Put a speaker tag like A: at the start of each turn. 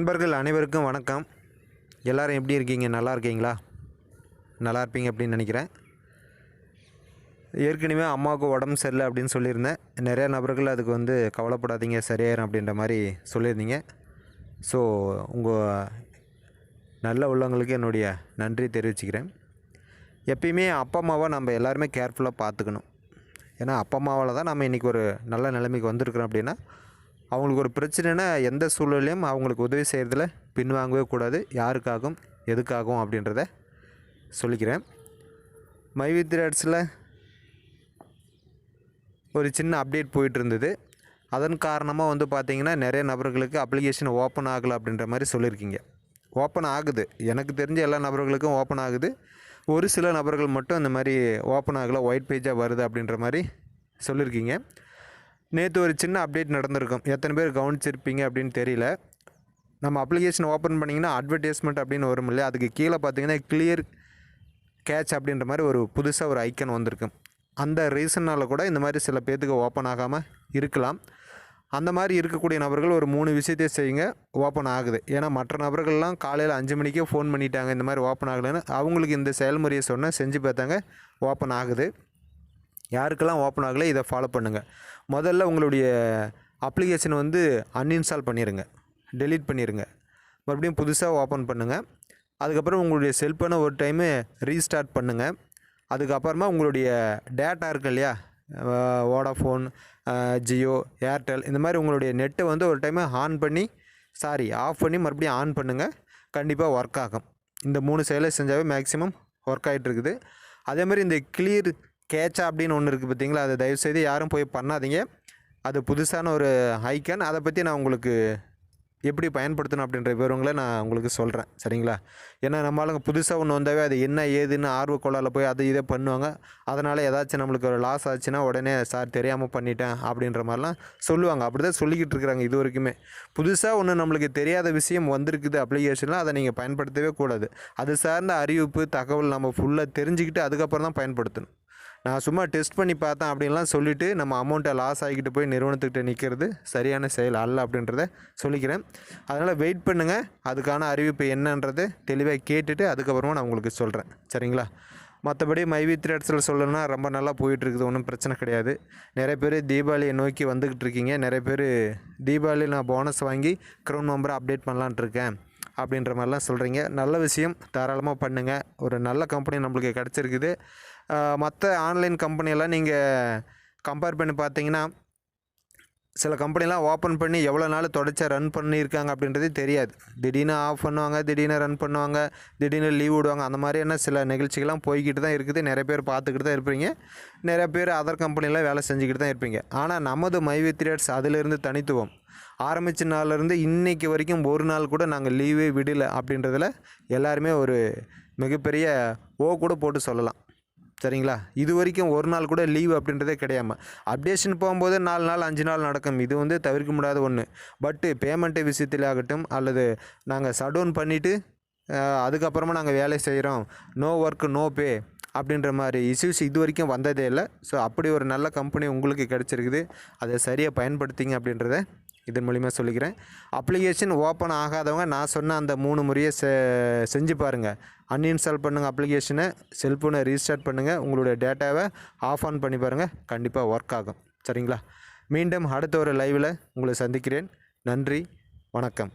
A: நண்பர்கள் அனைவருக்கும் வணக்கம் எல்லோரும் எப்படி இருக்கீங்க நல்லா இருக்கீங்களா நல்லா இருப்பீங்க அப்படின்னு நினைக்கிறேன் ஏற்கனவே அம்மாவுக்கு உடம்பு சரியில்லை அப்படின்னு சொல்லியிருந்தேன் நிறையா நபர்கள் அதுக்கு வந்து கவலைப்படாதீங்க சரியாயிரும் அப்படின்ற மாதிரி சொல்லியிருந்தீங்க ஸோ உங்கள் நல்ல உள்ளவங்களுக்கு என்னுடைய நன்றி தெரிவிச்சுக்கிறேன் எப்பயுமே அப்பா அம்மாவை நம்ம எல்லாருமே கேர்ஃபுல்லாக பார்த்துக்கணும் ஏன்னா அப்பா அம்மாவால் தான் நம்ம இன்றைக்கி ஒரு நல்ல நிலைமைக்கு வந்திருக்கிறோம் அப்படின்னா அவங்களுக்கு ஒரு பிரச்சனைனா எந்த சூழ்நிலையும் அவங்களுக்கு உதவி செய்கிறதுல பின்வாங்கவே கூடாது யாருக்காகவும் எதுக்காகவும் அப்படின்றத சொல்லிக்கிறேன் மைவி ஒரு சின்ன அப்டேட் போயிட்டு இருந்தது அதன் காரணமாக வந்து பார்த்திங்கன்னா நிறைய நபர்களுக்கு அப்ளிகேஷன் ஓப்பன் ஆகலை அப்படின்ற மாதிரி சொல்லியிருக்கீங்க ஓப்பன் ஆகுது எனக்கு தெரிஞ்ச எல்லா நபர்களுக்கும் ஓப்பன் ஆகுது ஒரு சில நபர்கள் மட்டும் இந்த மாதிரி ஓப்பன் ஆகலை ஒயிட் பேஜாக வருது அப்படின்ற மாதிரி சொல்லியிருக்கீங்க நேற்று ஒரு சின்ன அப்டேட் நடந்திருக்கும் எத்தனை பேர் கவனிச்சிருப்பீங்க அப்படின்னு தெரியல நம்ம அப்ளிகேஷன் ஓப்பன் பண்ணிங்கன்னா அட்வர்டைஸ்மெண்ட் அப்படின்னு வரும் இல்லையா அதுக்கு கீழே பார்த்தீங்கன்னா கிளியர் கேட்ச் அப்படின்ற மாதிரி ஒரு புதுசாக ஒரு ஐக்கன் வந்திருக்கு அந்த ரீசனால் கூட இந்த மாதிரி சில பேர்த்துக்கு ஓப்பன் ஆகாமல் இருக்கலாம் அந்த மாதிரி இருக்கக்கூடிய நபர்கள் ஒரு மூணு விஷயத்தையும் செய்யுங்க ஓப்பன் ஆகுது ஏன்னா மற்ற நபர்கள்லாம் காலையில் அஞ்சு மணிக்கே ஃபோன் பண்ணிட்டாங்க இந்த மாதிரி ஓப்பன் ஆகலைன்னு அவங்களுக்கு இந்த செயல்முறையை சொன்னால் செஞ்சு பார்த்தாங்க ஓப்பன் ஆகுது யாருக்கெல்லாம் ஓப்பன் ஆகலை இதை ஃபாலோ பண்ணுங்கள் முதல்ல உங்களுடைய அப்ளிகேஷன் வந்து அன்இன்ஸ்டால் பண்ணிடுங்க டெலீட் பண்ணிடுங்க மறுபடியும் புதுசாக ஓப்பன் பண்ணுங்கள் அதுக்கப்புறம் உங்களுடைய செல்ஃபோனை ஒரு டைமு ரீஸ்டார்ட் பண்ணுங்கள் அதுக்கப்புறமா உங்களுடைய டேட்டா இருக்குது இல்லையா வோடாஃபோன் ஜியோ ஏர்டெல் இந்த மாதிரி உங்களுடைய நெட்டை வந்து ஒரு டைமு ஆன் பண்ணி சாரி ஆஃப் பண்ணி மறுபடியும் ஆன் பண்ணுங்கள் கண்டிப்பாக ஒர்க் ஆகும் இந்த மூணு செயலை செஞ்சாவே மேக்ஸிமம் ஒர்க் ஆகிட்டு இருக்குது அதே மாதிரி இந்த கிளியர் கேட்சா அப்படின்னு ஒன்று இருக்குது பார்த்தீங்களா அதை தயவுசெய்து யாரும் போய் பண்ணாதீங்க அது புதுசான ஒரு ஹைக்கன் அதை பற்றி நான் உங்களுக்கு எப்படி பயன்படுத்தணும் அப்படின்ற விவரங்களை நான் உங்களுக்கு சொல்கிறேன் சரிங்களா ஏன்னா நம்ம ஆளுங்க புதுசாக ஒன்று வந்தாவே அது என்ன ஏதுன்னு ஆர்வக்கோளால் போய் அதை இதை பண்ணுவாங்க அதனால் ஏதாச்சும் நம்மளுக்கு ஒரு லாஸ் ஆச்சுன்னா உடனே சார் தெரியாமல் பண்ணிட்டேன் அப்படின்ற மாதிரிலாம் சொல்லுவாங்க அப்படி தான் சொல்லிக்கிட்டு இருக்கிறாங்க இது வரைக்குமே புதுசாக ஒன்று நம்மளுக்கு தெரியாத விஷயம் வந்திருக்குது அப்ளிகேஷனில் அதை நீங்கள் பயன்படுத்தவே கூடாது அது சார்ந்த அறிவிப்பு தகவல் நம்ம ஃபுல்லாக தெரிஞ்சுக்கிட்டு அதுக்கப்புறம் தான் பயன்படுத்தணும் நான் சும்மா டெஸ்ட் பண்ணி பார்த்தேன் அப்படின்லாம் சொல்லிவிட்டு நம்ம அமௌண்ட்டை லாஸ் ஆகிக்கிட்டு போய் நிறுவனத்துக்கிட்ட நிற்கிறது சரியான செயல் அல்ல அப்படின்றத சொல்லிக்கிறேன் அதனால் வெயிட் பண்ணுங்கள் அதுக்கான அறிவிப்பு என்னன்றது தெளிவாக கேட்டுட்டு அதுக்கப்புறமா நான் உங்களுக்கு சொல்கிறேன் சரிங்களா மற்றபடி மைவி த்ரெட்ஸில் சொல்லணும்னா ரொம்ப நல்லா போயிட்டுருக்குது ஒன்றும் பிரச்சனை கிடையாது நிறைய பேர் தீபாவளியை நோக்கி வந்துக்கிட்டு இருக்கீங்க நிறைய பேர் தீபாவளி நான் போனஸ் வாங்கி க்ரௌன் மெம்பரை அப்டேட் பண்ணலான்ட்டு இருக்கேன் அப்படின்ற மாதிரிலாம் சொல்கிறீங்க நல்ல விஷயம் தாராளமாக பண்ணுங்கள் ஒரு நல்ல கம்பெனி நம்மளுக்கு கிடச்சிருக்குது மற்ற ஆன்லைன் கம்பெனியெல்லாம் நீங்கள் கம்பேர் பண்ணி பார்த்தீங்கன்னா சில கம்பெனிலாம் ஓப்பன் பண்ணி எவ்வளோ நாள் தொடச்சா ரன் பண்ணியிருக்காங்க அப்படின்றது தெரியாது திடீர்னு ஆஃப் பண்ணுவாங்க திடீர்னு ரன் பண்ணுவாங்க திடீர்னு லீவ் விடுவாங்க அந்த மாதிரியான சில நிகழ்ச்சிகள்லாம் போய்கிட்டு தான் இருக்குது நிறைய பேர் பார்த்துக்கிட்டு தான் இருப்பீங்க நிறைய பேர் அதர் கம்பெனிலாம் வேலை செஞ்சுக்கிட்டு தான் இருப்பீங்க ஆனால் நமது மைவி த்ரியட்ஸ் அதிலிருந்து தனித்துவம் ஆரம்பித்த நாள்லேருந்து இன்றைக்கி வரைக்கும் ஒரு நாள் கூட நாங்கள் லீவே விடலை அப்படின்றதில் எல்லாருமே ஒரு மிகப்பெரிய ஓ கூட போட்டு சொல்லலாம் சரிங்களா இது வரைக்கும் ஒரு நாள் கூட லீவ் அப்படின்றதே கிடையாமல் அப்டேஷன் போகும்போது நாலு நாள் அஞ்சு நாள் நடக்கும் இது வந்து தவிர்க்க முடியாத ஒன்று பட்டு பேமெண்ட்டு விஷயத்தில் ஆகட்டும் அல்லது நாங்கள் சடவுன் பண்ணிவிட்டு அதுக்கப்புறமா நாங்கள் வேலை செய்கிறோம் நோ ஒர்க்கு நோ பே அப்படின்ற மாதிரி இஷ்யூஸ் இது வரைக்கும் வந்ததே இல்லை ஸோ அப்படி ஒரு நல்ல கம்பெனி உங்களுக்கு கிடச்சிருக்குது அதை சரியாக பயன்படுத்திங்க அப்படின்றத இதன் மூலிமா சொல்லிக்கிறேன் அப்ளிகேஷன் ஓப்பன் ஆகாதவங்க நான் சொன்ன அந்த மூணு முறையை செ செஞ்சு பாருங்கள் அன்இன்ஸ்டால் பண்ணுங்கள் அப்ளிகேஷனை செல்ஃபோனை ரீஸ்டார்ட் பண்ணுங்கள் உங்களுடைய டேட்டாவை ஆஃப் ஆன் பண்ணி பாருங்கள் கண்டிப்பாக ஒர்க் ஆகும் சரிங்களா மீண்டும் அடுத்த ஒரு லைவில் உங்களை சந்திக்கிறேன் நன்றி வணக்கம்